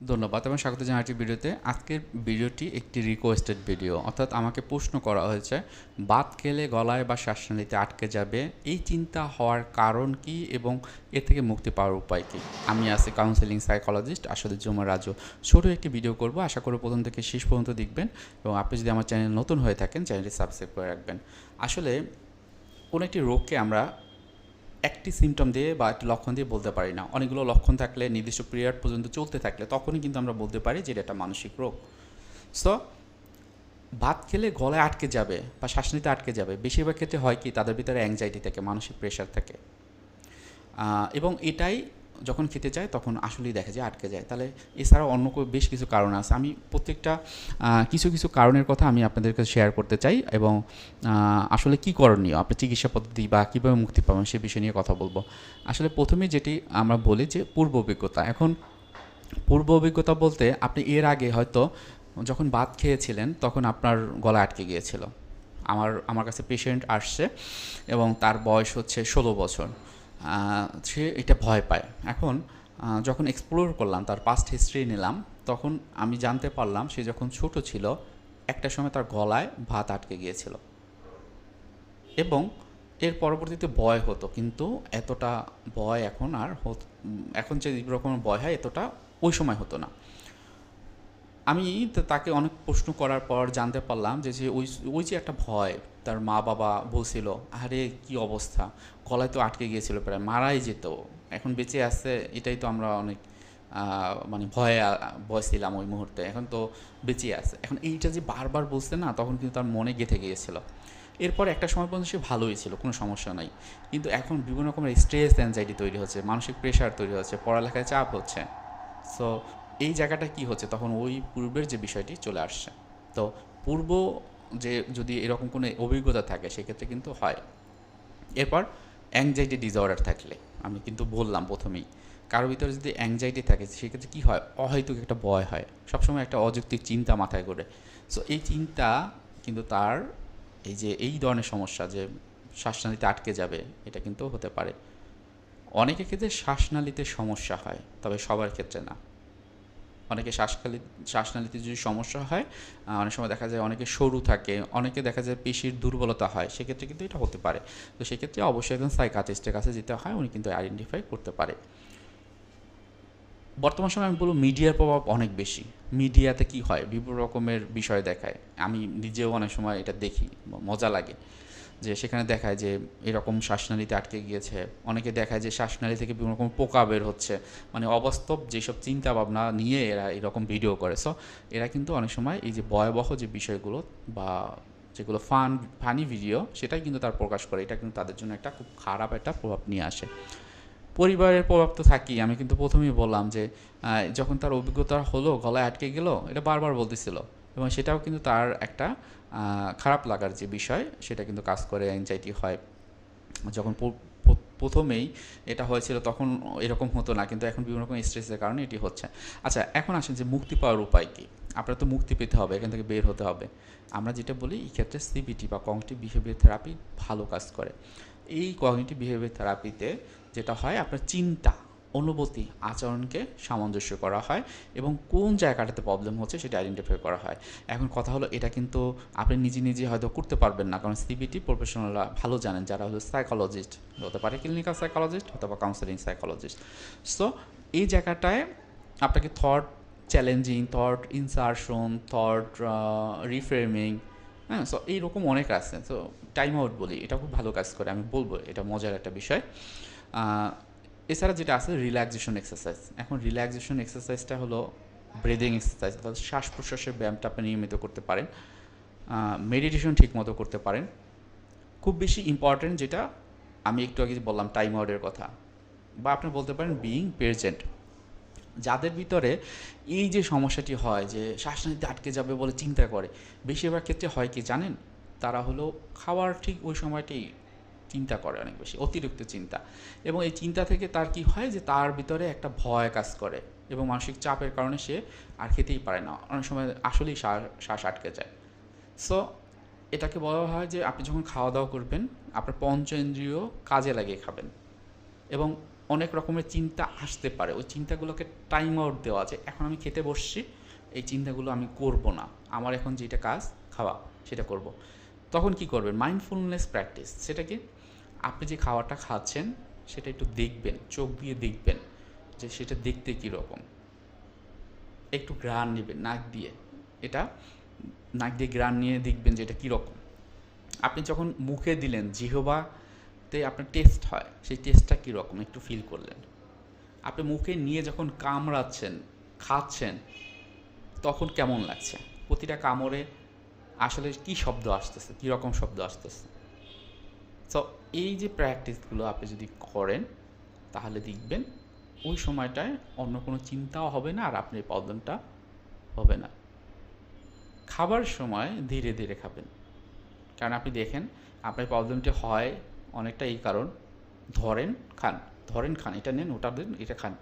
ধন্যবাদ এবং স্বাগত জানাচ্ছি ভিডিওতে। আজকের ভিডিওটি একটি রিকোয়েস্টেড ভিডিও অর্থাৎ আমাকে প্রশ্ন করা হয়েছে, বাত খেলে গলায় বা শ্বাসনালীতে আটকে যাবে, এই চিন্তা হওয়ার কারণ কি এবং এ থেকে মুক্তি পাওয়ার উপায় কি? আমি আছি কাউন্সেলিং সাইকোলজিস্ট আসলে জুমার রাজু। ছোট একটি ভিডিও করব, আশা করি প্রথম থেকে শেষ পর্যন্ত দেখবেন এবং আপনি যদি আমার চ্যানেল নতুন হয়ে থাকেন চ্যানেলটি সাবস্ক্রাইব করে রাখবেন। আসলে কোনো একটি রোগকে আমরা একটি সিমটম দিয়ে বা একটি লক্ষণ দিয়ে বলতে পারি না। অনেকগুলো লক্ষণ থাকলে, নির্দিষ্ট পিরিয়ড পর্যন্ত চলতে থাকলে তখনই কিন্তু আমরা বলতে পারি যে এটা একটা মানসিক রোগ। সো ভাত খেলে গলায় আটকে যাবে বা শ্বাস নিতে আটকে যাবে, বেশিরভাগ ক্ষেত্রে হয় কি, তাদের ভিতরে অ্যাংজাইটি থাকে, মানসিক প্রেশার থাকে। এবং এটাই যখন খেতে চায় তখন আসলেই দেখা যায়, আটকে যায়। তাহলে এছাড়াও অন্য বেশ কিছু কারণ আছে। আমি প্রত্যেকটা কিছু কিছু কারণের কথা আমি আপনাদের কাছে শেয়ার করতে চাই এবং আসলে কি করণীয়? আপনার চিকিৎসা পদ্ধতি বা কীভাবে মুক্তি পাবেন সে বিষয় নিয়ে কথা বলব। আসলে প্রথমে যেটি আমরা বলি যে পূর্ব অভিজ্ঞতা। এখন পূর্ব অভিজ্ঞতা বলতে আপনি এর আগে হয়তো যখন ভাত খেয়েছিলেন, তখন আপনার গলা আটকে গিয়েছিল। আমার আমার কাছে পেশেন্ট আসছে এবং তার বয়স হচ্ছে ষোলো বছর। সে এটা ভয় পায়। এখন যখন এক্সপ্লোর করলাম, তার পাস্ট হিস্ট্রি নিলাম, তখন আমি জানতে পারলাম সে যখন ছোট ছিল, একটা সময় তার গলায় ভাত আটকে গিয়েছিল। এবং এর পরবর্তীতে বয় হতো, কিন্তু এতটা বয় এখন আর এখন যে রকম বয় হয়, এতটা ওই সময় হতো না। আমি তাকে অনেক প্রশ্ন করার পর জানতে পারলাম যে যে ওই ওই যে একটা ভয় তার মা বাবা বলছিল, আরে, কি অবস্থা? গলায় তো আটকে গিয়েছিল প্রায়, মারাই যেত। এখন বেঁচে আছে, এটাই তো আমরা অনেক মানে ভয়ে ভয় ছিলাম ওই মুহূর্তে। এখন তো বেঁচে আছে। এখন এইটা যে বারবার বলছে না, তখন কিন্তু তার মনে গেঁথে গিয়েছিল। এরপর একটা সময় পর্যন্ত সে ভালোই ছিল, কোনো সমস্যা নাই। কিন্তু এখন বিভিন্ন রকমের স্ট্রেস অ্যাংজাইটি তৈরি হচ্ছে, মানসিক প্রেশার তৈরি হচ্ছে, পড়ালেখায় চাপ হচ্ছে। সো এই জায়গাটা কি হচ্ছে? তখন ওই পূর্বের যে বিষয়টি চলে আসছে। তো পূর্ব যে যদি এরকম কোনো অভিজ্ঞতা থাকে, সেক্ষেত্রে কিন্তু হয়। এরপর অ্যাংজাইটি ডিসঅর্ডার থাকলে, আমি কিন্তু বললাম প্রথমেই, কারও ভিতরে যদি অ্যাংজাইটি থাকে, সেক্ষেত্রে কী হয়? অহৈতুক একটা ভয় হয়। সবসময় একটা অযৌক্তিক চিন্তা মাথায় করে। সো এই চিন্তা কিন্তু তার এই যে, এই ধরনের সমস্যা যে শ্বাসনালীতে আটকে যাবে, এটা কিন্তু হতে পারে। অনেকের ক্ষেত্রে শ্বাসনালীতে সমস্যা হয়, তবে সবার ক্ষেত্রে না। অনেকে শ্বাসকালি শ্বাসনালীতে যদি সমস্যা হয় অনেক সময় দেখা যায় অনেকে সরু থাকে, অনেকে দেখা যায় পেশির দুর্বলতা হয়, সেক্ষেত্রে কিন্তু এটা হতে পারে। তো সেক্ষেত্রে অবশ্যই একজন সাইকাটিস্টের কাছে যেতে হয়, উনি কিন্তু আইডেন্টিফাই করতে পারে। বর্তমান সময় আমি বলব মিডিয়ার প্রভাব অনেক বেশি। মিডিয়াতে কি হয়? বিভিন্ন রকমের বিষয় দেখায়। আমি নিজেও অনেক সময় এটা দেখি মজা লাগে। যে সেখানে দেখায় যে এরকম শ্বাসনালীতে আটকে গিয়েছে। অনেকে দেখায় যে শ্বাসনালী থেকে বিভিন্ন রকম পোকা বের হচ্ছে। মানে অবাস্তব যেসব চিন্তা ভাবনা নিয়ে এরা এরকম ভিডিও করে। সো এরা কিন্তু অনেক সময় এই যে ভয়াবহ যে বিষয়গুলো বা যেগুলো ফান, ফানি ভিডিও, সেটাই কিন্তু তার প্রকাশ করে। এটা কিন্তু তাদের জন্য একটা খুব খারাপ একটা প্রভাব নিয়ে আসে। পরিবারের প্রভাব তো থাকেই আমি কিন্তু প্রথমেই বললাম যে যখন তার অভিজ্ঞতা হলো, গলায় আটকে গেল, এটা বারবার বলতেছিল। এবং সেটাও কিন্তু তার একটা খারাপ লাগার যে বিষয়, সেটা কিন্তু কাজ করে অ্যাংজাইটি হয়। যখন প্রথমেই এটা হয়েছিল, তখন এরকম হতো না। কিন্তু এখন বিভিন্ন রকম স্ট্রেসের কারণে এটি হচ্ছে। আচ্ছা এখন আসেন যে মুক্তি পাওয়ার উপায় কী? আপনার তো মুক্তি পেতে হবে, এখান থেকে বের হতে হবে। আমরা যেটা বলি, এই ক্ষেত্রে সিবিটি বা কংটি বিহেভিয়ার থেরাপি ভালো কাজ করে। এই কগনিটিভ বিহেভিয়ার থেরাপিতে যেটা হয় আপনার চিন্তা, অনুভূতি আচরণকে সামঞ্জস্য করা হয় এবং কোন জায়গাটাতে প্রবলেম হচ্ছে সেটা আইডেন্টিফাই করা হয়। এখন কথা হলো এটা কিন্তু আপনি নিজে নিজে হয়তো করতে পারবেন না কারণ সিবিটি প্রফেশনালরা ভালো জানেন যারা হলো সাইকোলজিস্ট হতে পারে ক্লিনিক্যাল সাইকোলজিস্ট অথবা কাউন্সেলিং সাইকোলজিস্ট সো এই জায়গাটায় আপনাকে thought challenging thought insertion thought reframing হ্যাঁ সো এইরকম অনেক আছে। সো টাইম আউট বলি, এটা খুব ভালো কাজ করে, আমি বলব, এটা মজার একটা বিষয়। এছাড়া যেটা আছে রিল্যাক্সেশন এক্সারসাইজ এখন রিল্যাক্সেশন এক্সারসাইজটা হলো ব্রিদিং এক্সারসাইজ অর্থাৎ শ্বাস প্রশ্বাসের ব্যায়ামটা আপনি নিয়মিত করতে পারেন মেডিটেশন ঠিক মতো করতে পারেন। খুব বেশি ইম্পর্ট্যান্ট যেটা, আমি একটু আগে বললাম টাইম আউটের কথা, বা আপনি বলতে পারেন বিইং প্রেজেন্ট যাদের ভিতরে এই যে সমস্যাটি হয় যে শ্বাস শ্বাসনালীতে আটকে যাবে বলে চিন্তা করে, বেশিরভাগ ক্ষেত্রে হয় কি জানেন? তারা হলো খাওয়ার ঠিক ওই সময়টাই চিন্তা করে অনেক বেশি, অতিরিক্ত চিন্তা। এবং এই চিন্তা থেকে তার কি হয় যে তার ভিতরে একটা ভয় কাজ করে এবং মানসিক চাপের কারণে সে আর খেতেই পারে না। অনেক সময় আসলেই শ্বাস আটকে যায়। সো এটাকে বলা হয় যে আপনি যখন খাওয়া দাওয়া করবেন, আপনার পঞ্চ ইন্দ্রিয় কাজে লাগিয়ে খাবেন। এবং অনেক রকমের চিন্তা আসতে পারে। ওই চিন্তাগুলোকে টাইম আউট দেওয়া আছে। এখন আমি খেতে বসছি, এই চিন্তাগুলো আমি করব না। আমার এখন যেটা কাজ, খাওয়া, সেটা করব। তখন কি করবেন? মাইন্ডফুলনেস প্র্যাকটিস সেটা কি আপনি যে খাওয়াটা খাচ্ছেন, সেটা একটু দেখবেন, চোখ দিয়ে দেখবেন যে সেটা দেখতে কীরকম। একটু গ্রান নেবেন, নাক দিয়ে। এটা নাক দিয়ে গ্রান নিয়ে দেখবেন যে এটা কীরকম। আপনি যখন মুখে দিলেন, জিহবাতে আপনার টেস্ট হয়, সেই টেস্টটা কীরকম? একটু ফিল করলেন। আপনি মুখে নিয়ে যখন কামড়াচ্ছেন, খাচ্ছেন, তখন কেমন লাগছে? প্রতিটা কামড়ে আসলে কি শব্দ আসতেছে? কী রকম শব্দ আসতেছে? সো এই যে প্র্যাকটিসগুলো আপনি যদি করেন, তাহলে দেখবেন ওই সময়টায় অন্য কোনো চিন্তাও হবে না আর আপনার প্রবলেমটা হবে না। খাবার সময় ধীরে ধীরে খাবেন। কারণ আপনি দেখেন, আপনার প্রবলেমটি হয় অনেকটা এই কারণ, ধরেন খান ধরেন খান, এটা নেন, ওটা দেন, এটা খান,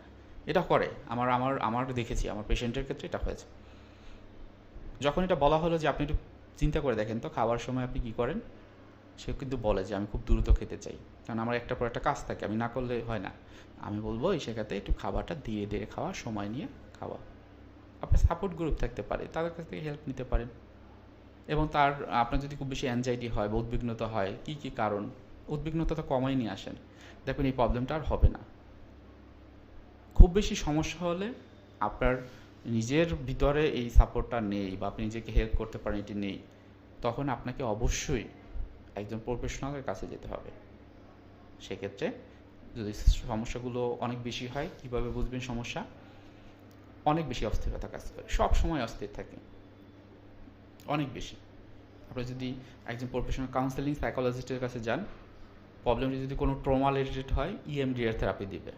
এটা করে, আমার আমার আমার দেখেছি, আমার পেশেন্টের ক্ষেত্রে এটা হয়েছে। যখন এটা বলা হলো যে আপনি একটু চিন্তা করে দেখেন, তো খাবার সময় আপনি কী করেন? সে কিন্তু বলে যে, আমি খুব দ্রুত খেতে চাই। কারণ আমার একটা পর একটা কাজ থাকে, আমি না করলে হয় না। আমি বলব এই সেখানে একটু খাবারটা ধীরে ধীরে খাওয়া, সময় নিয়ে খাওয়া। আপনার সাপোর্ট গ্রুপ থাকতে পারে, তাদের কাছ থেকে হেল্প নিতে পারেন। এবং তার, আপনার যদি খুব বেশি অ্যাংজাইটি হয় বা উদ্বিগ্নতা হয়, কী কী কারণ? উদ্বিগ্নতা তো কমাই নিয়ে আসেন। দেখুন, এই প্রবলেমটা আর হবে না। খুব বেশি সমস্যা হলে আপনার নিজের ভিতরে এই সাপোর্টটা নেই বা আপনি নিজেকে হেল্প করতে পারেন, এটি নেই। তখন আপনাকে অবশ্যই একজন প্রফেশনালের কাছে যেতে হবে। সেক্ষেত্রে যদি সমস্যাগুলো অনেক বেশি হয়, কীভাবে বুঝবেন সমস্যা? অনেক বেশি অস্থিরতা কাজ করে। সব সময় অস্থির থাকে। অনেক বেশি। আপনি যদি একজন প্রফেশনাল কাউন্সেলিং সাইকোলজিস্টের কাছে যান প্রবলেমটি যদি কোনো ট্রমা রিলেটেড হয় E ইএমডিআর থেরাপি দিবে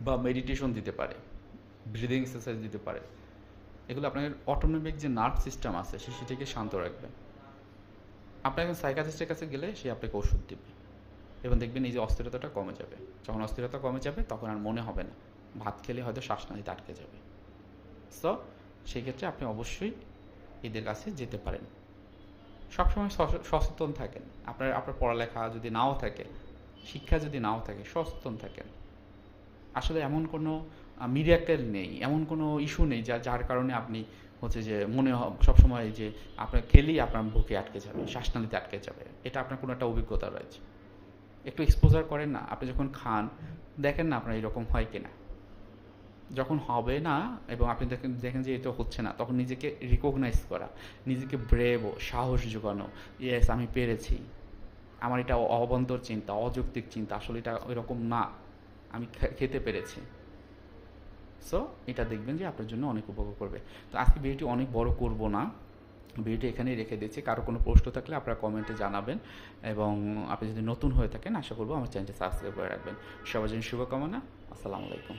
বা মেডিটেশন দিতে পারে ব্রিদিং এক্সারসাইজ দিতে পারে। এগুলো আপনার অটোনমিক যে নার্ভ সিস্টেম আছে, সে সেটিকে শান্ত রাখবে। আপনি একজন সাইকাটিস্টের কাছে গেলে সে আপনাকে ওষুধ দেবে। এবং দেখবেন এই যে অস্থিরতাটা কমে যাবে। যখন অস্থিরতা কমে যাবে, তখন আর মনে হবে না। ভাত খেলে হয়তো শ্বাসনালীতে আটকে যাবে। সো সেক্ষেত্রে আপনি অবশ্যই এদের কাছে যেতে পারেন। সবসময় সচেতন থাকেন। আপনার আপনার পড়ালেখা যদি নাও থাকে, শিক্ষা যদি নাও থাকে, সচেতন থাকেন। আসলে এমন কোনো মিরাকেল নেই, এমন কোনো ইস্যু নেই যা যার কারণে আপনি হচ্ছে যে মনে সবসময় যে আপনার খেলেই আপনার বুকে আটকে যাবে, শ্বাসনালীতে আটকে যাবে। এটা আপনার কোনো একটা অভিজ্ঞতা রয়েছে। একটু এক্সপোজার করেন না, আপনি যখন খান, দেখেন না আপনার এরকম হয় কিনা। যখন হবে না এবং আপনি দেখেন দেখেন যে এটা হচ্ছে না, তখন নিজেকে রিকগনাইজ করা, নিজেকে ব্রেভ সাহস যোগানো ইয়েস আমি পেরেছি। আমার এটা অবন্তর চিন্তা, অযৌক্তিক চিন্তা, আসলে এটা এরকম না, আমি খেতে পেরেছি। সো এটা দেখবেন যে আপনার জন্য অনেক উপভোগ করবে। তো আজকে ভিডিওটি অনেক বড় করব না। ভিডিওটি এখানেই রেখে দিয়েছি কারও কোনো প্রশ্ন থাকলে আপনারা কমেন্টে জানাবেন এবং আপনি যদি নতুন হয়ে থাকেন, আশা করব আমার চ্যানেলটি সাবস্ক্রাইব করে রাখবেন। সবার জন্য শুভকামনা। আসসালামু আলাইকুম।